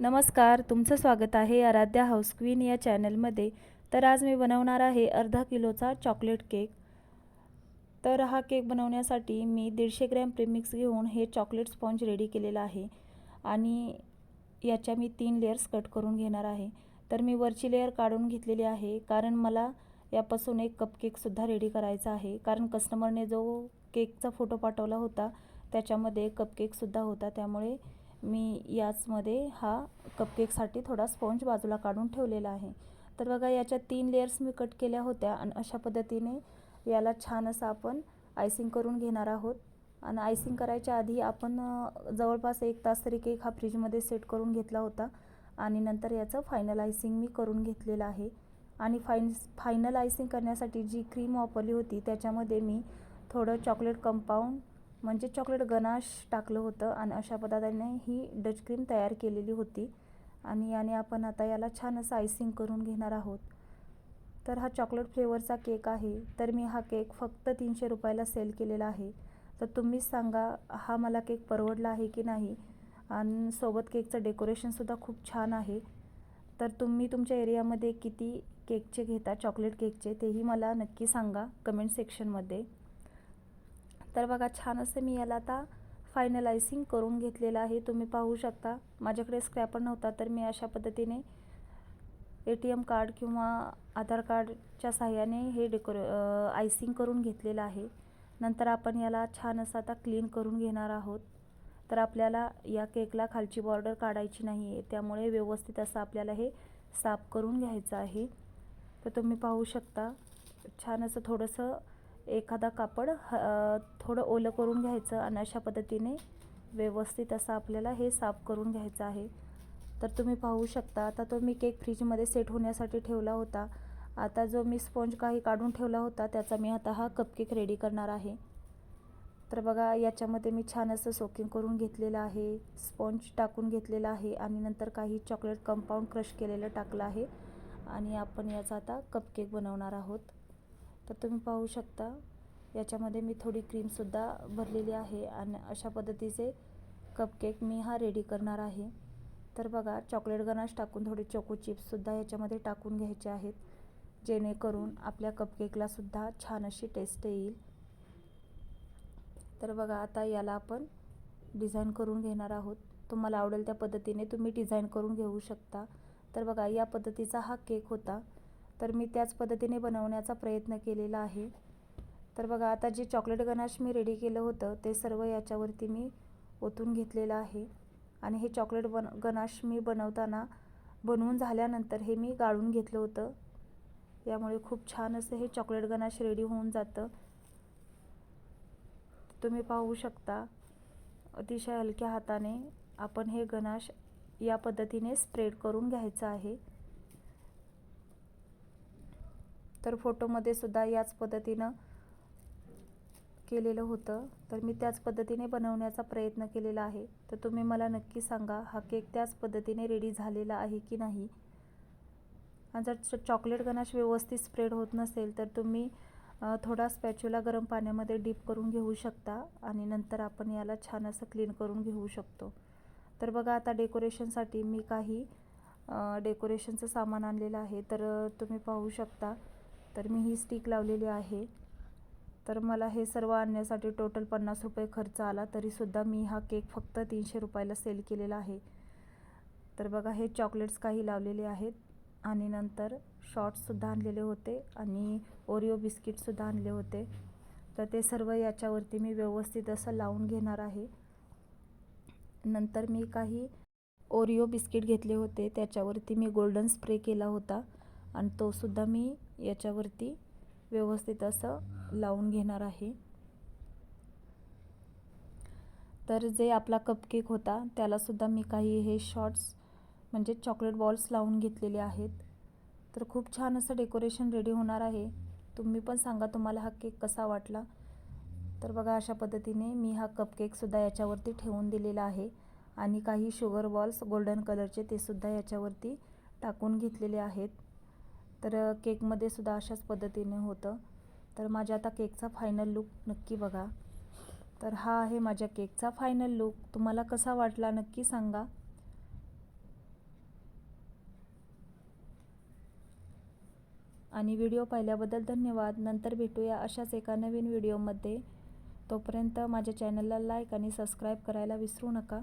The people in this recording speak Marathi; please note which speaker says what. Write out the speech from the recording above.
Speaker 1: नमस्कार तुमचं स्वागत आहे आराध्या हाऊस क्वीन या चॅनलमध्ये. तर आज मी बनवणार आहे अर्धा किलोचा चॉकलेट केक. तर हा केक बनवण्यासाठी मी दीडशे ग्रॅम प्रेमिक्स घेऊन हे चॉकलेट स्पॉन्ज रेडी केलेलं आहे. आणि याच्या मी तीन लेअर्स कट करून घेणार आहे. तर मी वरची लेअर काढून घेतलेली आहे कारण मला यापासून एक कपकेकसुद्धा रेडी करायचा आहे. कारण कस्टमरने जो केकचा फोटो पाठवला होता त्याच्यामध्ये कपकेकसुद्धा होता. त्यामुळे मी याचमध्ये हा कपकेकसाठी थोडा स्पॉन्ज बाजूला काढून ठेवलेला आहे. तर बघा याच्या तीन लेयर्स मी कट केल्या होत्या आणि अशा पद्धतीने याला छान असं आपण आयसिंग करून घेणार आहोत. आणि आयसिंग करायच्या आधी आपण जवळपास एक तास तरी केक हा फ्रीजमध्ये सेट करून घेतला होता आणि नंतर याचं फायनल आयसिंग मी करून घेतलेलं आहे. आणि फाईन फायनल आयसिंग करण्यासाठी जी क्रीम वापरली होती त्याच्यामध्ये मी थोडं चॉकलेट कंपाऊंड म्हणजे चॉकलेट गनाश टाकलं होतं आणि अशा पदार्थाने ही डच क्रीम तयार केलेली होती. आणि याने आपण आता याला छान असं आयसिंग करून घेणार आहोत. तर हा चॉकलेट फ्लेवरचा केक आहे. तर मी हा केक फक्त तीनशे रुपयाला सेल केलेला आहे. तर तुम्हीच सांगा हा मला केक परवडला आहे की नाही? आणि सोबत केकचं डेकोरेशनसुद्धा खूप छान आहे. तर तुम्ही तुमच्या एरियामध्ये किती केकचे घेता चॉकलेट केकचे तेही मला नक्की सांगा. कमेंट सेक्शनमध्ये तर बघा छान असं मी याला आता फायनलायझिंग करून घेतलेलं आहे. तुम्ही पाहू शकता. माझ्याकडे स्क्रॅपर नव्हता तर मी अशा पद्धतीने ए टी एम कार्ड किंवा आधार कार्डच्या सहाय्याने हे डेकोरे आयसिंग करून घेतलेलं आहे. नंतर आपण याला छान असं आता क्लीन करून घेणार आहोत. तर आपल्याला या केकला खालची बॉर्डर काढायची नाही आहे त्यामुळे व्यवस्थित असं आपल्याला हे साफ करून घ्यायचं आहे. तर तुम्ही पाहू शकता. छान असं थोडंसं एखादा कापड ह थोडं ओलं करून घ्यायचं आणि अशा पद्धतीने व्यवस्थित असं आपल्याला हे साफ करून घ्यायचं आहे. तर तुम्ही पाहू शकता आता तो मी केक फ्रीजमध्ये सेट होण्यासाठी ठेवला होता. आता जो मी स्पॉन्ज काही काढून ठेवला होता त्याचा मी आता हा कपकेक रेडी करणार आहे. तर बघा याच्यामध्ये मी छान असं सोकिंग करून घेतलेलं आहे स्पॉन्ज टाकून घेतलेलं आहे आणि नंतर काही चॉकलेट कंपाऊंड क्रश केलेलं टाकलं आहे. आणि आपण याचा आता कपकेक बनवणार आहोत. तर तुम्ही पाहू शकता. याच्यामध्ये मी थोडी क्रीमसुद्धा भरलेली आहे आणि अशा पद्धतीचे कपकेक मी हा रेडी करणार आहे. तर बघा चॉकलेट गनाश टाकून थोडे चोको चिप्ससुद्धा याच्यामध्ये टाकून घ्यायचे आहेत. जेणेकरून आपल्या कपकेकलासुद्धा छान अशी टेस्ट येईल. तर बघा आता याला आपण डिझाईन करून घेणार आहोत. तुम्हाला आवडेल त्या पद्धतीने तुम्ही डिझाईन करून घेऊ शकता. तर बघा या पद्धतीचा हा केक होता. तर मी त्याच पद्धतीने बनवण्याचा प्रयत्न केलेला आहे. तर बघा आता जे चॉकलेट गनाश मी रेडी केलं होतं ते सर्व याच्यावरती मी ओतून घेतलेलं आहे. आणि हे चॉकलेट बन गनाश मी बनवताना बनवून झाल्यानंतर हे मी गाळून घेतलं होतं. यामुळे खूप छान असं हे चॉकलेट गनाश रेडी होऊन जातं. तुम्ही पाहू शकता अतिशय हलक्या हाताने आपण हे गनाश या पद्धतीने स्प्रेड करून घ्यायचं आहे. तर फोटोमध्ये सुद्धा याच पद्धतीनं केलेलं होतं. तर मी त्याच पद्धतीने बनवण्याचा प्रयत्न केलेला आहे. तर तुम्ही मला नक्की सांगा हा केक त्याच पद्धतीने रेडी झालेला आहे की नाही? आणि जर चॉकलेट गनाश व्यवस्थित स्प्रेड होत नसेल तर तुम्ही थोडा स्पॅच्युला गरम पाण्यामध्ये डीप करून घेऊ शकता आणि नंतर आपण याला छान असं क्लीन करून घेऊ शकतो. तर बघा आता डेकोरेशनसाठी मी काही डेकोरेशनचं सामान आणलेलं आहे. तर तुम्ही पाहू शकता तर मी ही स्टिक लावलेली आहे. तर मला हे सर्व आणण्यासाठी टोटल पन्नास रुपये खर्च आला तरीसुद्धा मी हा केक फक्त तीनशे रुपयाला सेल केलेला आहे. तर बघा हे चॉकलेट्स काही लावलेले आहेत आणि नंतर शॉर्ट्ससुद्धा आणलेले होते आणि ओरिओ बिस्किटसुद्धा आणले होते. तर ते सर्व याच्यावरती मी व्यवस्थित असं लावून घेणार आहे. नंतर मी काही ओरिओ बिस्किट घेतले होते त्याच्यावरती मी गोल्डन स्प्रे केला होता आणि तोसुद्धा मी याच्यावरती व्यवस्थित असं लावून घेणार आहे. तर जे आपला कपकेक होता त्यालासुद्धा मी काही हे शॉर्ट्स म्हणजे चॉकलेट बॉल्स लावून घेतलेले आहेत. तर खूप छान असं डेकोरेशन रेडी होणार आहे. तुम्ही पण सांगा तुम्हाला हा केक कसा वाटला. तर बघा अशा पद्धतीने मी हा कपकेकसुद्धा याच्यावरती ठेवून दिलेला आहे. आणि काही शुगर बॉल्स गोल्डन कलरचे ते सुद्धा याच्यावरती टाकून घेतलेले आहेत. तर केकमध्ये सुद्धा अशाच पद्धतीने होतं. तर माझ्या आता केकचा फायनल लुक नक्की बघा. तर हा आहे माझ्या केकचा फायनल लुक तुम्हाला कसा वाटला नक्की सांगा. आणि व्हिडिओ पाहिल्याबद्दल धन्यवाद. नंतर भेटूया अशाच एका नवीन व्हिडिओमध्ये. तोपर्यंत माझ्या चॅनलला लाईक आणि सबस्क्राईब करायला विसरू नका.